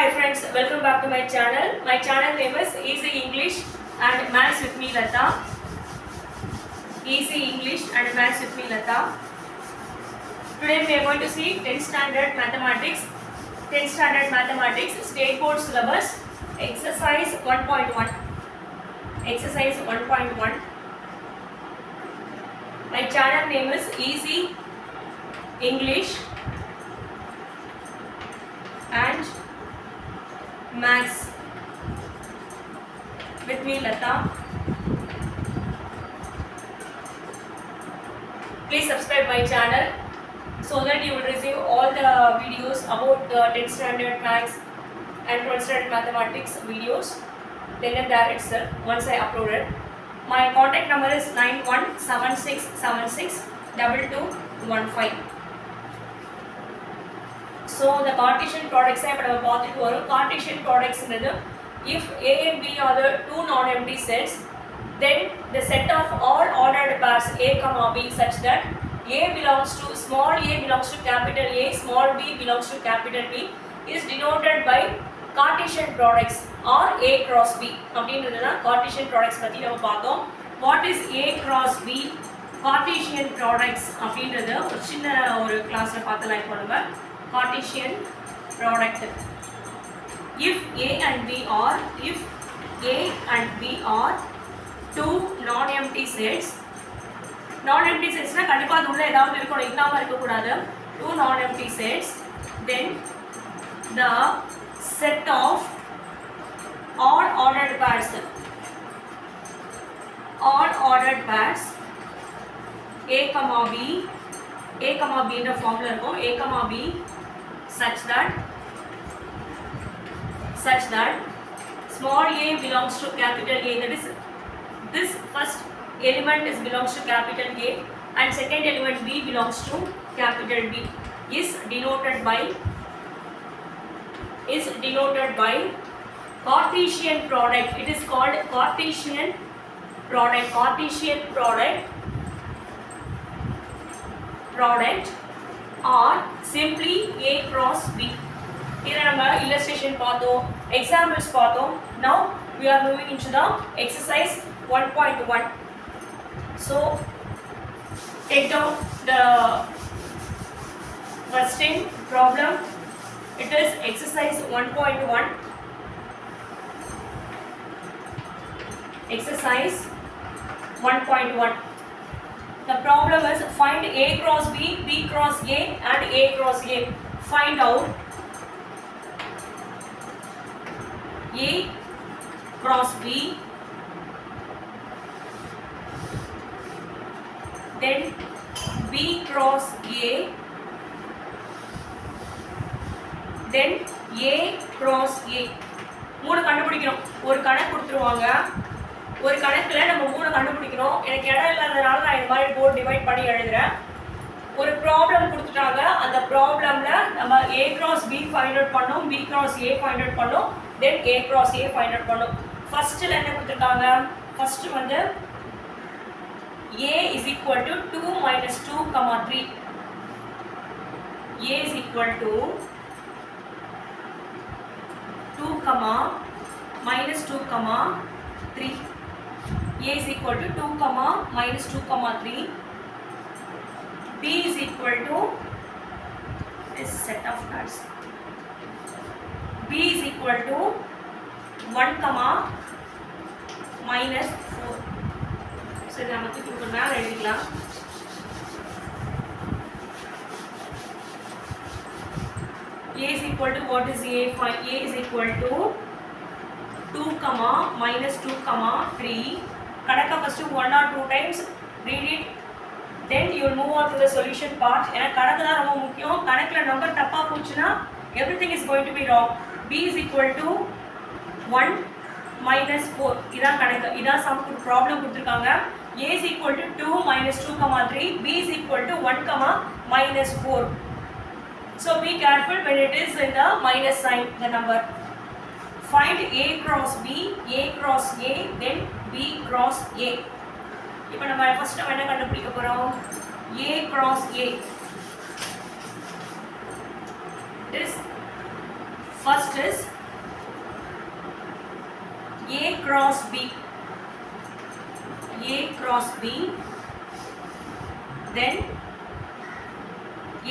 Hi friends, welcome back to my channel. My channel name is Easy English and Maths with me Lata. Easy English and Maths with me Lata. Today we are going to see 10th standard mathematics. 10th standard mathematics state board syllabus exercise 1.1. Exercise 1.1. My channel name is Easy English and Maths with me Lata. Please subscribe my channel so that you will receive all the videos about uh, the 10th standard maths and 12th standard mathematics videos then and there itself once I upload it. My contact number is 917676 so இந்த Cartesian products இப்போ நம்ம பார்த்துட்டு வரும் Cartesian ப்ராடக்ட்ஸ்ன்றது if A B are two non empty sets then the set of all ordered pairs A comma B such that A belongs to small A belongs to capital A small B belongs to capital B is denoted by Cartesian products or A cross B. அப்படின்றது தான் Cartesian products பற்றி நம்ம பார்த்தோம் what is A cross B Cartesian products அப்படின்றது ஒரு சின்ன ஒரு கிளாஸில் பார்த்தலாம் இப்போ நம்ம Cartesian product. If A and B are, if A and B are two non-empty sets, non-empty setsனா கண்டிப்பா அது உள்ள ஏதாவது இருக்கணும் இல்லாம இருக்கக்கூடாது two non-empty sets then the set of all ordered pairs all ordered pairs A comma B A comma B என்ற ஃபார்ம்ல இருக்கும் A comma B such that such that small a belongs to capital A. That is this first element is belongs to capital A and second element B belongs to capital B. Is denoted by is denoted by Cartesian product. It is called Cartesian product. Cartesian product product or simply A cross B இதை நம்ம illustration பார்த்தோம் examples பார்த்தோம் now we are moving into the exercise 1.1 so take down the question problem it is exercise 1.1 exercise 1.1 the problem is find A cross B, B cross A and A cross A. Find out A cross B then B cross A then A cross A மூணு கண்டுபிடிக்கணும் ஒரு கணக்கு கொடுத்துருவாங்க ஒரு கணக்கில் நம்ம மூணு கண்டுபிடிக்கணும். எனக்கு இடம் இல்லாதனால நான் இந்த மாதிரி போர்டு டிவைட் பண்ணி எழுதுறேன். ஒரு ப்ராப்ளம் கொடுத்துட்டாங்க. அந்த ப்ராப்ளமில் நம்ம A cross B find out பண்ணோம். B cross A find out பண்ணோம். Then A cross A find out பண்ணோம். ஃபஸ்ட்டில் என்ன கொடுத்துருக்காங்க? ஃபஸ்ட்டு வந்து A is equal to two minus two comma three A is equal to two comma minus two comma three a is equal to 2 comma minus 2 comma 3 b is equal to this set of nuts b is equal to 1 comma minus 4 சரி நம்ம தூக்கி ஒரு மேலே எழுதிக்கலாம் a is equal to what is a Fi- a is equal to 2 comma minus 2 comma 3 கணக்கை first one or two times read it then you move on to the solution part ஏன்னா கணக்கு தான் ரொம்ப முக்கியம். கணக்கில் நம்பர் தப்பாக போச்சுன்னா everything is going to be wrong B is equal to one minus four இதான் கணக்கு. இதான் சம் ப்ராப்ளம் கொடுத்துருக்காங்க. A is equal to two minus two comma three B is equal to one comma minus four so be careful when it is in the minus sign the number. Find A cross B, A cross A, then B cross A. இப்போ நம்ம first நம்ம என்ன கண்டுபிடிக்க போறோம் A cross A. It is First is A cross B. A cross B. Then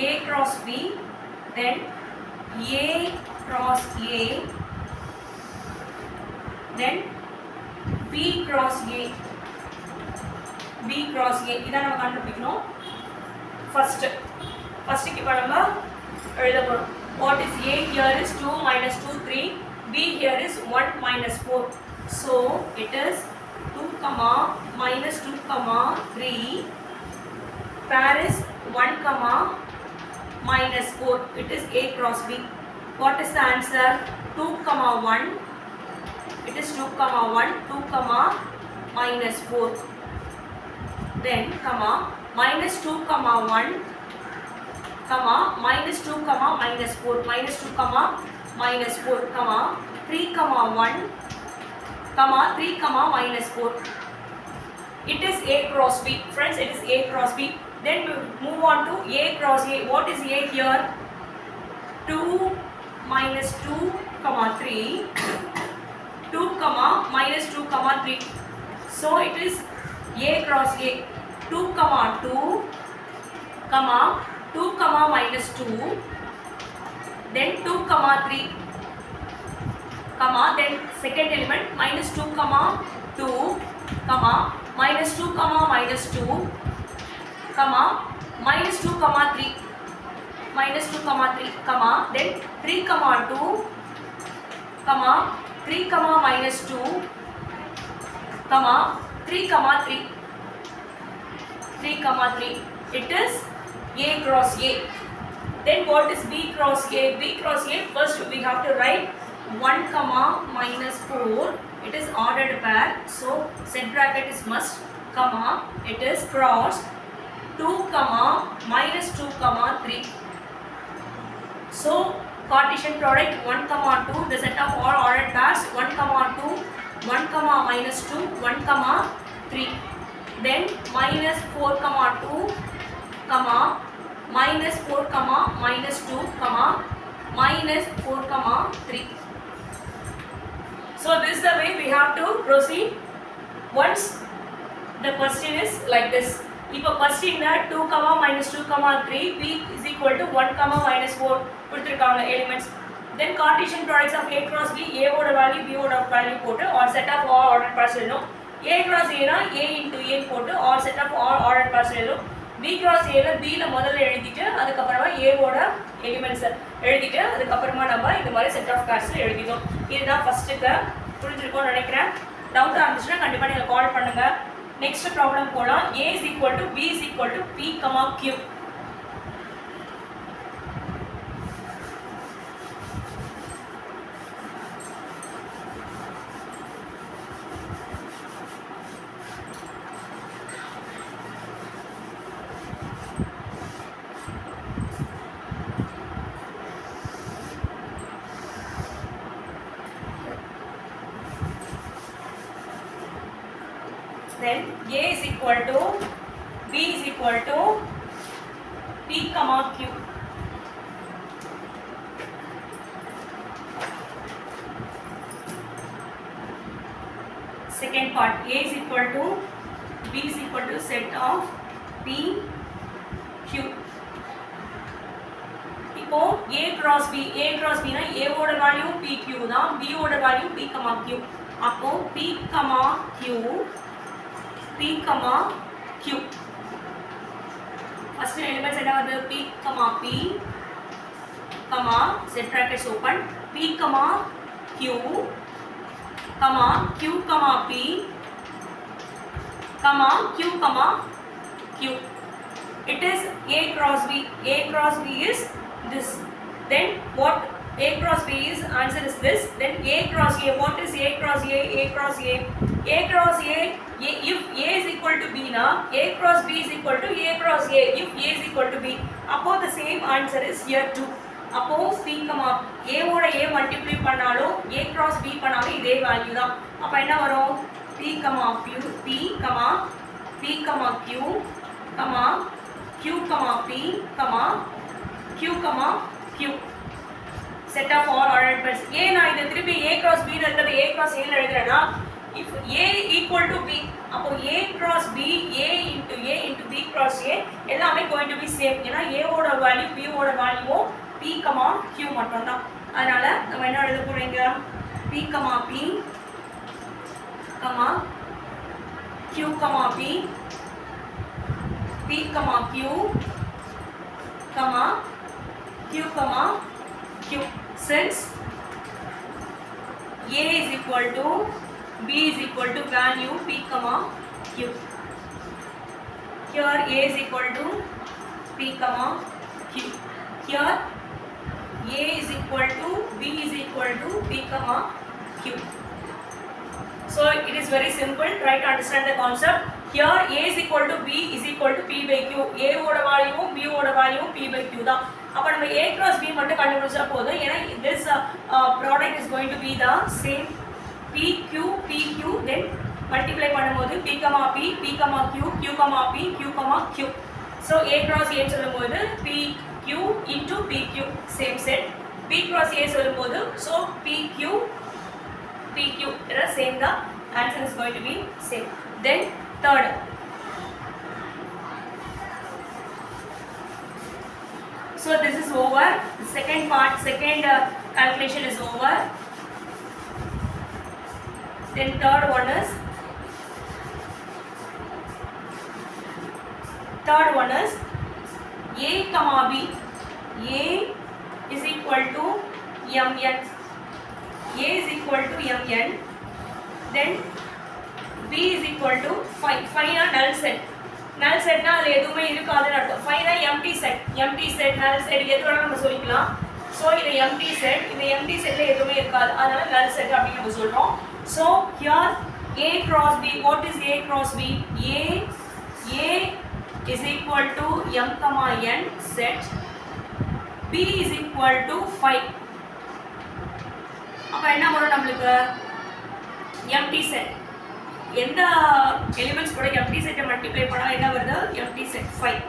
A cross B. Then A cross A. B cross A B cross A A. இதான் நம்ம கண்டுபிடிக்கணும். First ஃபர்ஸ்ட்டுக்கு இப்போ நம்ம எழுத போகிறோம் what is A here is two minus two three B here is one minus four so it is two comma minus two comma three pair is one comma minus 4 it is a cross b. What is the answer? 2 comma 1 it is 2 comma 1 2 comma minus 4 then comma minus 2 comma 1 comma minus 2 comma minus 4 minus 2 comma minus 4 comma 3 comma 1 comma 3 comma minus 4 it is a cross b. Friends it is a cross b. Then we move on to a cross a. What is a here? 2 minus 2 comma 3 2 comma minus 2 comma 3 so it is a cross a 2 comma 2 comma 2 comma minus 2 then 2 comma 3 comma then second element minus 2 comma 2 comma minus 2 comma minus 2 comma minus 2 comma 3 minus 2 comma 3 comma then 3 comma 2 comma 3 comma minus 2 comma 3 comma 3 3 comma 3 it is a cross a. Then what is b cross a? B cross a first we have to write 1 comma minus 4 it is ordered pair so set bracket is must comma it is cross 2 comma minus 2 comma 3 so Cartesian product 1 comma 2 the set of all ordered pairs 1 comma 2 1 comma minus 2 1 comma 3 then minus 4 comma 2 comma minus 4 comma minus 2 comma minus 4 comma 3 so this is the way we have to proceed. Once the question is like this இப்போ கொஸ்டின்ல two comma minus two comma three B is equal to one comma minus four கொடுத்துருக்காங்க elements then Cartesian products of A cross B ஏவோட value பியோட value போட்டு are set of all order pairs எழுதும் A cross ஏனா A into A போட்டு are set of all order pairs எழுதும் B cross ஏல பியில் முதல்ல எழுதிட்டு அதுக்கப்புறமா ஏவோட எலிமெண்ட்ஸ் எழுதிட்டு அதுக்கப்புறமா நம்ம இந்த மாதிரி செட் ஆஃப் பேர்ஸ் எழுதிட்டோம் இதுதான் ஃபஸ்ட்டுக்கு புரிஞ்சிருக்கோம்னு நினைக்கிறேன். டவுட்டாக இருந்துச்சுன்னா கண்டிப்பாக நீங்கள் கால் பண்ணுங்கள் நெக்ஸ்ட் ப்ராப்ளம் போகலாம் A is equal to B is equal to P comma Q then A is equal to B is equal to P comma Q. Second part A is equal to B is equal to set of P Q. இப்போ A cross B A cross B னா A ஓட value PQ தான் B ஓட value P comma Q அப்போ P comma Q p comma q first element set our p comma p comma set brackets open p comma q comma q comma p comma q comma q it is a cross b a cross b is this then what A cross B is answer is this then A cross A what is A cross A A cross A A cross A, A if A is equal to B now, A cross B is equal to A cross A if A is equal to B அப்போ the same answer is here too அப்போ C comma ஏவோட A multiply பண்ணாலும் ஏ cross B பண்ணாலும் இதே value தான் அப்போ என்ன வரும் P comma Q P comma P comma Q comma Q comma P comma Q comma Q set of all order pairs ஏன் நான் இதை திருப்பி ஏ கிராஸ் பி இருக்கிறத ஏ கிராஸ் ஏன்னு எழுதுறேன்னா if A equal to B அப்போ A cross B A into A into B cross A எல்லாமே going to be same ஏன்னா ஏவோட வேல்யூ பியோட வேல்யூவும் பி கமா கியூ மட்டும்தான். அதனால நம்ம என்ன எழுத போகிறீங்க P comma P comma Q comma P P comma Q comma Q comma Q since a is equal to b is equal to value p comma q here a is equal to p comma q here a is equal to b is equal to p comma q so it is very simple try to understand the concept here a is equal to b is equal to p by q a ஓட வேல்யூவும் b ஓட வேல்யூவும் p by q தான் அப்போ நம்ம A cross B மட்டும் கண்டுபிடிச்சா போதும் ஏன்னா this product is going to be the same P Q P Q then multiply பண்ணும்போது P comma P P comma Q Q comma P Q comma Q so A cross A சொல்லும்போது P Q into P Q same set B cross A சொல்லும்போது so P Q P Q same தான் answer is going to be same then third so this is over. The second part second uh, calculation is over. Then third one is third one is a comma b a is equal to mn a is equal to mn then b is equal to 5 5 னா null set நல் செட்னா அதில் எதுவுமே இருக்காதுன்னு அர்த்தம் ஃபைனாக empty set empty set null set எது வேணாலும் நம்ம சொல்லிக்கலாம் ஸோ இது எம்டி செட் இந்த எம்டி செட்டில் எதுவுமே இருக்காது அதனால நல் செட் அப்படின்னு நம்ம சொல்கிறோம் so here A cross B what is A cross B A A is equal to m comma n set b is equal to 5 அப்போ என்ன வரும் நம்மளுக்கு எம்டி செட் எந்த எலிமெண்ட்ஸ் கூட எஃப்டி செட்டை மல்டிப்ளை பண்ணால் என்ன வருது empty set five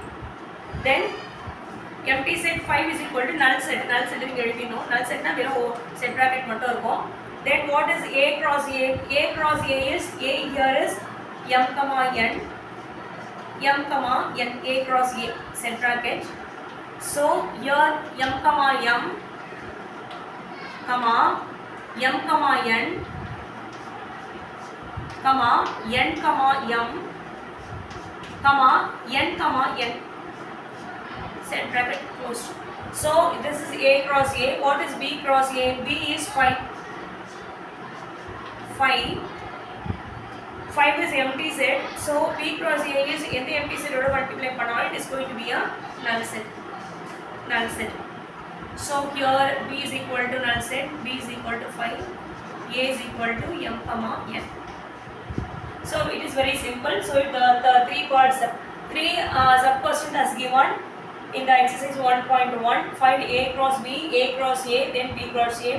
then empty set five is equal to null set null set நீங்கள் எழுதினோம் நல் செட்னா வெறும் செட் ப்ராக்கெட் மட்டும் இருக்கும் then what is A cross A A cross A is A here is M comma N M comma N A cross A set bracket so your M comma M comma M comma N comma n comma m comma n comma n set bracket closed so this is a cross a what is b cross a b is 5 5 5 is empty set so b cross a is எந்த empty set ஓட multiply பண்ணாலும் it is going to be a null set null set so here b is equal to null set b is equal to 5 a is equal to m comma n so it is very simple so the, the three parts three uh, sub question as given in the exercise 1.1 find a cross b a cross a then b cross a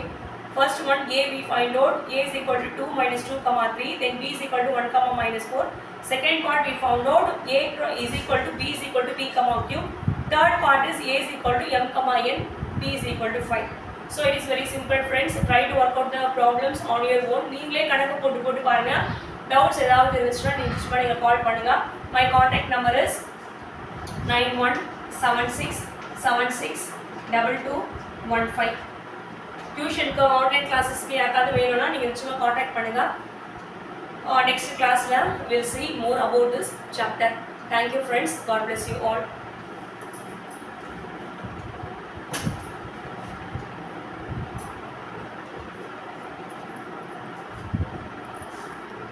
first one a we find out a is equal to 2 minus 2 comma 3 then b is equal to 1 comma minus 4 second part we found out a cro- is equal to b is equal to p comma q third part is a is equal to m comma n b is equal to 5 so it is very simple friends try to work out the problems on your own நீங்களே கணக்கு போட்டு போட்டு பாருங்க doubts ஏதாவது இருந்துச்சுன்னா நீங்கள் நிச்சயமாக நீங்கள் கால் பண்ணுங்கள் my contact number is nine one seven six seven six double two one five டியூஷனுக்கு ஆன்லைன் கிளாஸஸ்க்கு யாருக்காவது வேணும்னா நீங்கள் நிச்சயமாக காண்டாக்ட் பண்ணுங்கள் நெக்ஸ்ட் கிளாஸில் will see more about this chapter thank you friends god bless you all